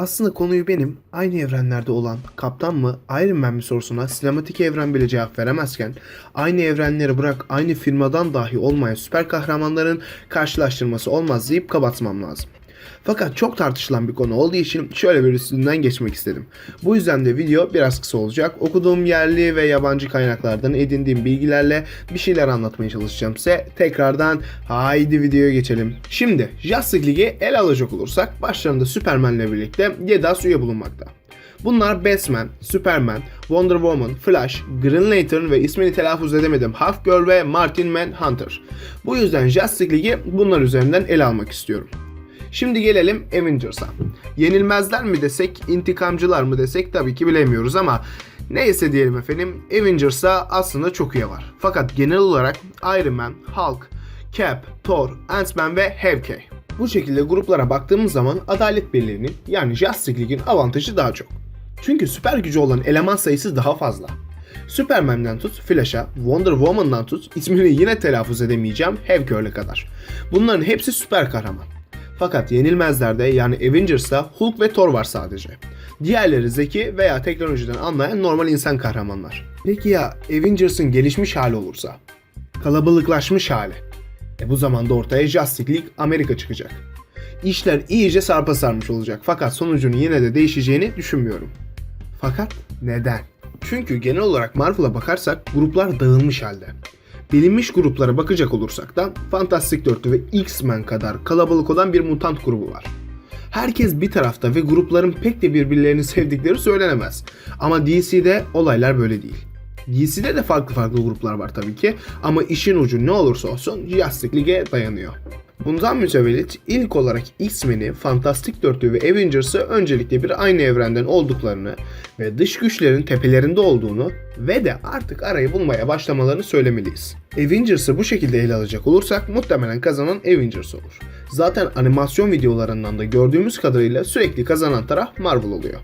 Aslında konuyu benim aynı evrenlerde olan Kaptan mı Iron Man mi sorusuna sinematik evren bile cevap veremezken aynı evrenleri bırak aynı firmadan dahi olmayan süper kahramanların karşılaştırması olmaz deyip kapatmam lazım. Fakat çok tartışılan bir konu olduğu için şöyle bir üstünden geçmek istedim. Bu yüzden de video biraz kısa olacak. Okuduğum yerli ve yabancı kaynaklardan edindiğim bilgilerle bir şeyler anlatmaya çalışacağım size. Tekrardan haydi videoya geçelim. Şimdi Justice League'i ele alacak olursak başlarında Superman'le birlikte 7 as üye bulunmakta. Bunlar Batman, Superman, Wonder Woman, Flash, Green Lantern ve ismini telaffuz edemedim Hawkgirl ve Martin Manhunter. Bu yüzden Justice League'i bunlar üzerinden ele almak istiyorum. Şimdi gelelim Avengers'a. Yenilmezler mi desek, intikamcılar mı desek tabii ki bilemiyoruz ama neyse diyelim efendim Avengers'a aslında çok üye var. Fakat genel olarak Iron Man, Hulk, Cap, Thor, Ant-Man ve Hawkeye. Bu şekilde gruplara baktığımız zaman Adalet Birliği'nin yani Justice League'in avantajı daha çok. Çünkü süper gücü olan eleman sayısı daha fazla. Superman'den tut Flash'a, Wonder Woman'dan tut ismini yine telaffuz edemeyeceğim Hawkeye'le kadar. Bunların hepsi süper kahraman. Fakat yenilmezlerde yani Avengers'ta Hulk ve Thor var sadece. Diğerleri zeki veya teknolojiden anlayan normal insan kahramanlar. Peki ya Avengers'ın gelişmiş hali olursa? Kalabalıklaşmış hali. E bu zaman da ortaya Justice League Amerika çıkacak. İşler iyice sarpa sarmış olacak fakat sonucunun yine de değişeceğini düşünmüyorum. Fakat neden? Çünkü genel olarak Marvel'a bakarsak gruplar dağılmış halde. Bilinmiş gruplara bakacak olursak da Fantastic Dörtlü ve X-Men kadar kalabalık olan bir mutant grubu var. Herkes bir tarafta ve grupların pek de birbirlerini sevdikleri söylenemez. Ama DC'de olaylar böyle değil. DC'de de farklı farklı gruplar var tabii ki ama işin ucu ne olursa olsun Justice League'e dayanıyor. Bundan mütevellit ilk olarak X-Men'i, Fantastic Dörtlü ve Avengers'ı öncelikle bir aynı evrenden olduklarını ve dış güçlerin tepelerinde olduğunu ve de artık arayı bulmaya başlamalarını söylemeliyiz. Avengers'ı bu şekilde ele alacak olursak muhtemelen kazanan Avengers olur. Zaten animasyon videolarından da gördüğümüz kadarıyla sürekli kazanan taraf Marvel oluyor.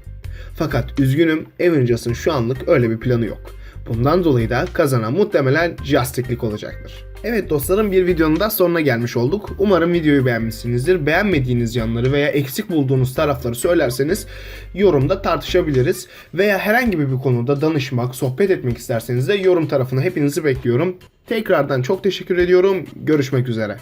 Fakat üzgünüm Avengers'ın şu anlık öyle bir planı yok. Bundan dolayı da kazanan muhtemelen Justice League olacaktır. Evet dostlarım bir videonun da sonuna gelmiş olduk. Umarım videoyu beğenmişsinizdir. Beğenmediğiniz yanları veya eksik bulduğunuz tarafları söylerseniz yorumda tartışabiliriz. Veya herhangi bir konuda danışmak, sohbet etmek isterseniz de yorum tarafına hepinizi bekliyorum. Tekrardan çok teşekkür ediyorum. Görüşmek üzere.